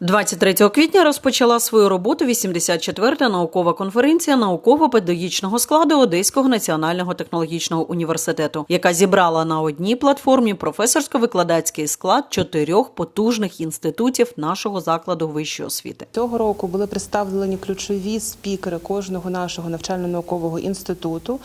23 квітня розпочала свою роботу 84-та наукова конференція науково-педагогічного складу Одеського національного технологічного університету, яка зібрала на одній платформі професорсько-викладацький склад чотирьох потужних інститутів нашого закладу вищої освіти. Цього року були представлені ключові спікери кожного нашого навчально-наукового інституту,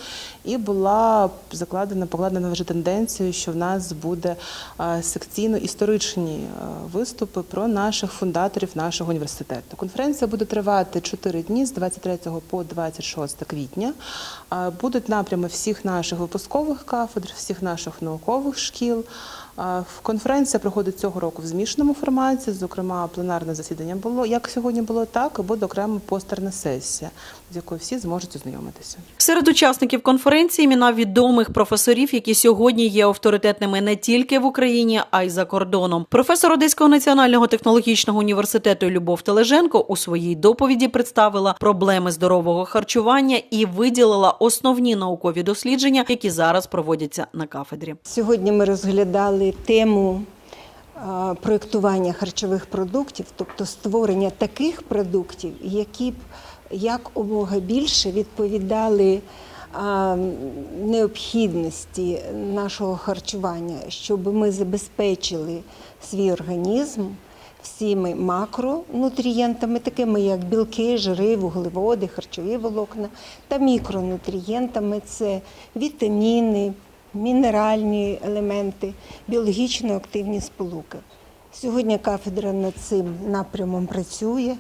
і була закладена покладена вже тенденція, що в нас буде е, секційно-історичні е, виступи про наших фундаторів нашого університету. Конференція буде тривати 4 дні з 23 по 26 квітня. Будуть напрями всіх наших випускових кафедр, всіх наших наукових шкіл. Конференція проходить цього року в змішаному форматі. Зокрема, пленарне засідання було як сьогодні було, так і буде окрема постерна сесія, з якою всі зможуть ознайомитися. Серед учасників конференції імена відомих професорів, які сьогодні є авторитетними не тільки в Україні, а й за кордоном. Професор Одеського національного технологічного університету Любов Тележенко у своїй доповіді представила проблеми здорового харчування і виділила основні наукові дослідження, які зараз проводяться на кафедрі. Сьогодні ми розглядали тему а, проєктування харчових продуктів, тобто створення таких продуктів, які б якомога більше відповідали необхідності нашого харчування, щоб ми забезпечили свій організм всіми макронутрієнтами, такими як білки, жири, вуглеводи, харчові волокна, та мікронутрієнтами це вітаміни, мінеральні елементи, біологічно активні сполуки. Сьогодні кафедра над цим напрямом працює,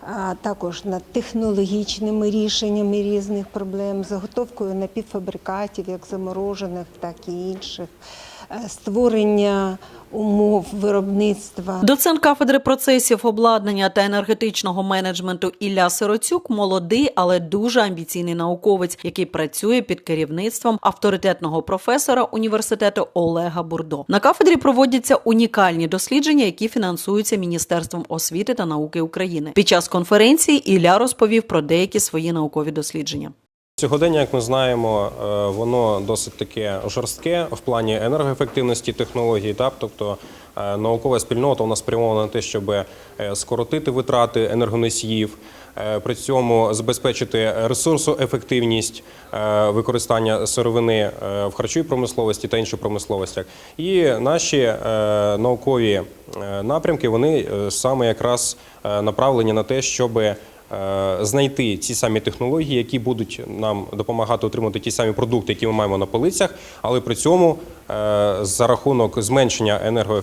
а також над технологічними рішеннями різних проблем, заготовкою напівфабрикатів, як заморожених, так і інших, створення умов виробництва. Доцент кафедри процесів обладнання та енергетичного менеджменту Ілля Сироцюк молодий, але дуже амбіційний науковець, який працює під керівництвом авторитетного професора університету Олега Бурдо. На кафедрі проводяться унікальні дослідження, які фінансуються Міністерством освіти та науки України. Під час конференції Ілля розповів про деякі свої наукові дослідження. Сьогодення, як ми знаємо, е, воно досить таке жорстке в плані енергоефективності технологій. Тобто е, наукова спільнота у нас спрямована на те, щоб е, скоротити витрати енергоносіїв, при цьому забезпечити ресурсоефективність використання сировини в харчовій промисловості та інших промисловостях. І наші наукові напрямки вони саме якраз направлені на те, щоби е, знайти ці самі технології, які будуть нам допомагати отримати ті самі продукти, які ми маємо на полицях, але при цьому е, за рахунок зменшення енерго,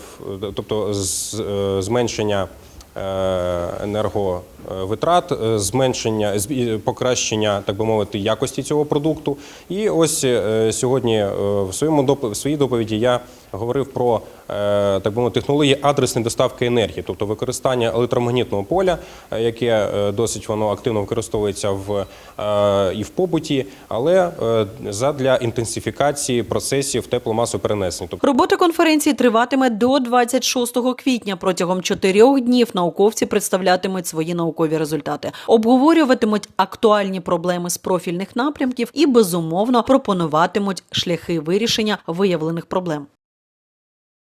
тобто е, зменшення е, енерговитрат, е, зменшення покращення, так би мовити, якості цього продукту. І ось е, сьогодні е, в своєму доп- в своїй доповіді я говорив про е, так би мовити, технології адресної доставки енергії, тобто використання електромагнітного поля, е, яке е, досить воно активно використовується в е, і в побуті, але е, задля інтенсифікації процесів тепломасового перенесення. Робота конференції триватиме до 26 квітня. Протягом чотирьох днів науковці представлятимуть свої наукові результати, обговорюватимуть актуальні проблеми з профільних напрямків і безумовно пропонуватимуть шляхи вирішення виявлених проблем.